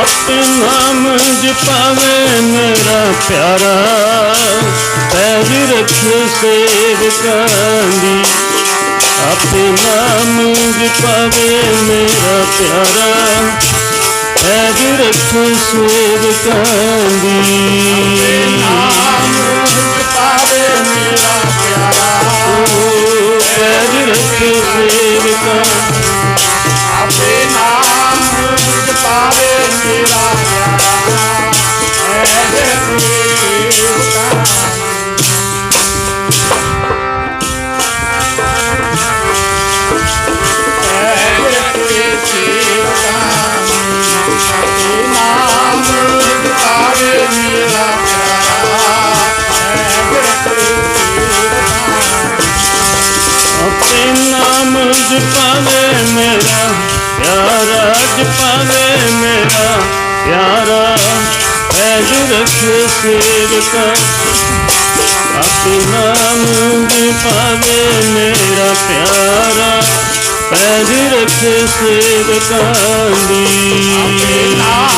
ਆਪੇ ਨਾਮ ਜਪਾਵੇ ਮੇਰਾ ਪਿਆਰਾ ਪੈਜ ਰੱਖੇ ਸੇਵਕਾਂ ਦੀ। ਆਪੇ ਨਾਮ ਜਪਾਵੇ ਮੇਰਾ ਪਿਆਰਾ ਪੈਜ ਰੱਖੇ ਸੇਵਕਾਂ ਦੀ। ਪਾਵੇ ਨਾਮ ਜਪਾਵੇ ਮੇਰਾ, ਪਿਆਰਾ ਜਪਾਵੇ ਮੇਰਾ, ਪਿਆਰਾ ਪੈਜ ਰੱਖੇ ਸੇਵਕਾ। ਆਪੇ ਨਾਮ ਜਪਾਵੇ ਮੇਰਾ, ਪਿਆਰਾ ਪੈਜ ਰੱਖੇ ਸੇਵਕਾਂ ਦੀ। ਨਾਮ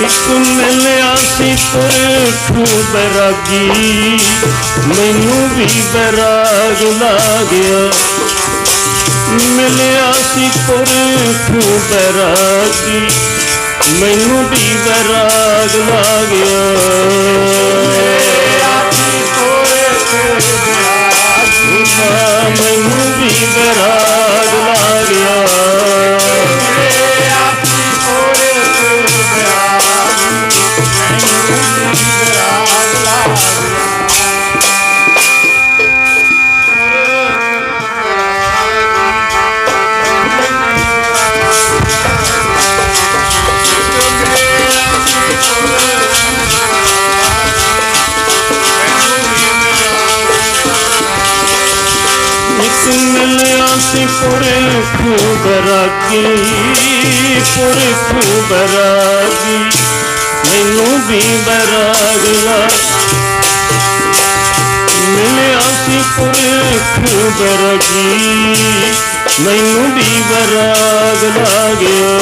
ਇੱਕ ਮਿਲਿਆ ਸੀ ਪੁਰਖ ਬੈਰਾਗੀ ਮੈਨੂੰ ਵੀ ਬਰਾਗ ਲਾਗਿਆ। ਮਿਲਿਆ ਸੀ ਪੁਰਖ ਬੈਰਾਗੀ ਮੈਨੂੰ ਵੀ ਬਰਾਗ ਲਾਗਿਆ। ਆਖੀ ਕੋਰੇ ਉਸਾ ਮੈਨੂੰ ਵੀ ਬੈਰਾਗ ਇੱਕ ਮਿਲਿਆ ਸੀ ਪੁਰਖ ਬਰਾਗੀ ਪੁਰਖ ਬਰਾਗੀ ਮੈਨੂੰ ਵੀ ਬਰਾਗ ਲਾ। ਮਿਲਿਆ ਸੀ ਪੁਰਖ ਬਰਾਗੀ। ਮੈਨੂੰ ਵੀ ਬਰਾਗ ਲਾਗਿਆ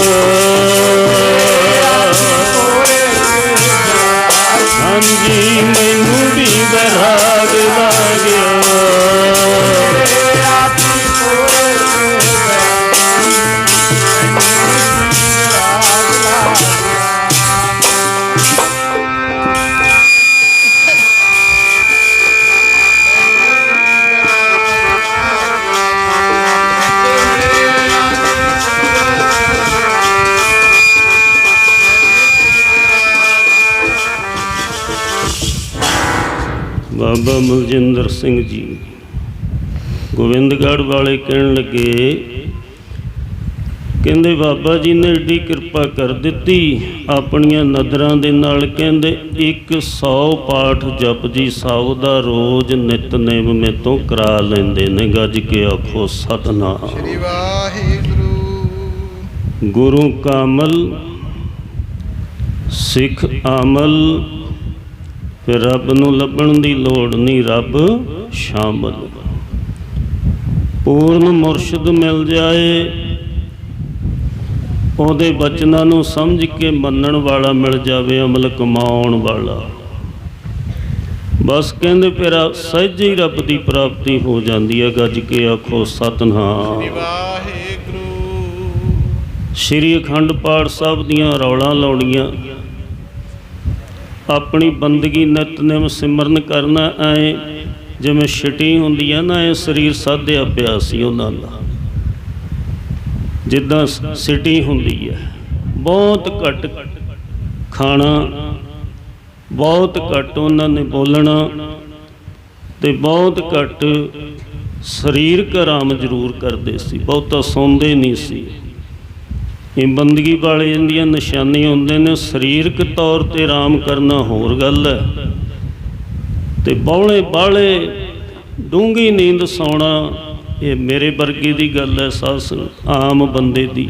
ਹਾਂਜੀ, ਮੈਨੂੰ ਵੀ ਬਰਾਗ ਲਾਗਿਆ ਬਾਬਾ ਮਲਜਿੰਦਰ ਸਿੰਘ ਜੀ। ਗੋਬਿੰਦਗੜ੍ਹ ਵਾਲੇ ਕਹਿਣ ਲੱਗੇ ਕਹਿੰਦੇ ਬਾਬਾ ਜੀ ਨੇ ਏਡੀ ਕਿਰਪਾ ਕਰ ਦਿੱਤੀ ਆਪਣੀਆਂ ਨਦਰਾਂ ਦੇ ਨਾਲ ਕਹਿੰਦੇ 100 ਪਾਠ ਜਪਜੀ ਸਾਹਿਬ ਦਾ ਰੋਜ਼ ਨਿਤਨੇਮ ਮੇ ਤੋਂ ਕਰਾ ਲੈਂਦੇ ਨੇ ਗੱਜ ਕੇ ਆਖੋ ਸਤਨਾਮ। ਸ੍ਰੀ ਵਾਹਿਗੁਰੂ। ਗੁਰੂ ਕਾਮਲ ਸਿੱਖ ਆਮਲ ਫਿਰ ਰੱਬ ਨੂੰ ਲੱਭਣ ਦੀ ਲੋੜ ਨਹੀਂ ਰੱਬ ਸ਼ਾਮਲ। ਪੂਰਨ ਮੁਰਸ਼ਿਦ ਮਿਲ ਜਾਏ ਉਹਦੇ ਬਚਨਾਂ ਨੂੰ ਸਮਝ ਕੇ ਮੰਨਣ ਵਾਲਾ ਮਿਲ ਜਾਵੇ ਅਮਲ ਕਮਾਉਣ ਵਾਲਾ। ਬਸ ਕਹਿੰਦੇ ਫਿਰ ਸਹਿਜ ਹੀ ਰੱਬ ਦੀ ਪ੍ਰਾਪਤੀ ਹੋ ਜਾਂਦੀ ਹੈ ਗੱਜ ਕੇ ਆਖੋ ਸਤਨਾਮ। ਵਾਹਿਗੁਰੂ। ਸ਼੍ਰੀ ਅਖੰਡ ਪਾਠ ਸਾਹਿਬ ਦੀਆਂ ਰੌਲਾਂ ਲਾਉਣੀਆਂ। ਆਪਣੀ ਬੰਦਗੀ ਨਿਤਨੇਮ ਸਿਮਰਨ ਕਰਨਾ ਐ ਜਿਵੇਂ ਛਟੀ ਹੁੰਦੀ ਆ ਨਾ, ਇਹ ਸਰੀਰ ਸਾਧਿਆ ਪਿਆ ਸੀ ਉਹਨਾਂ ਦਾ ਜਿੱਦਾਂ ਸ- ਸਿਟੀ ਹੁੰਦੀ ਹੈ ਬਹੁਤ ਘੱਟ ਖਾਣਾ, ਬਹੁਤ ਘੱਟ ਉਹਨਾਂ ਨੇ ਬੋਲਣਾ ਤੇ ਬਹੁਤ ਘੱਟ ਸਰੀਰਕ ਆਰਾਮ ਜ਼ਰੂਰ ਕਰਦੇ ਸੀ। ਬਹੁਤਾ ਸੌਂਦੇ ਨਹੀਂ ਸੀ। ਇਹ ਬੰਦਗੀ ਵਾਲੇ ਦੀਆਂ ਨਿਸ਼ਾਨੀ ਹੁੰਦੇ ਨੇ, ਸਰੀਰਕ ਤੌਰ ਤੇ ਆਰਾਮ ਕਰਨਾ ਹੋਰ ਗੱਲ ਹੈ। ਤੇ ਬੌਲੇ ਬਾਲੇ ਡੂੰਗੀ ਨੀਂਦ ਸੌਣਾ ਇਹ ਮੇਰੇ ਵਰਗੇ ਦੀ ਗੱਲ ਹੈ, ਸਾਸ ਆਮ ਬੰਦੇ ਦੀ।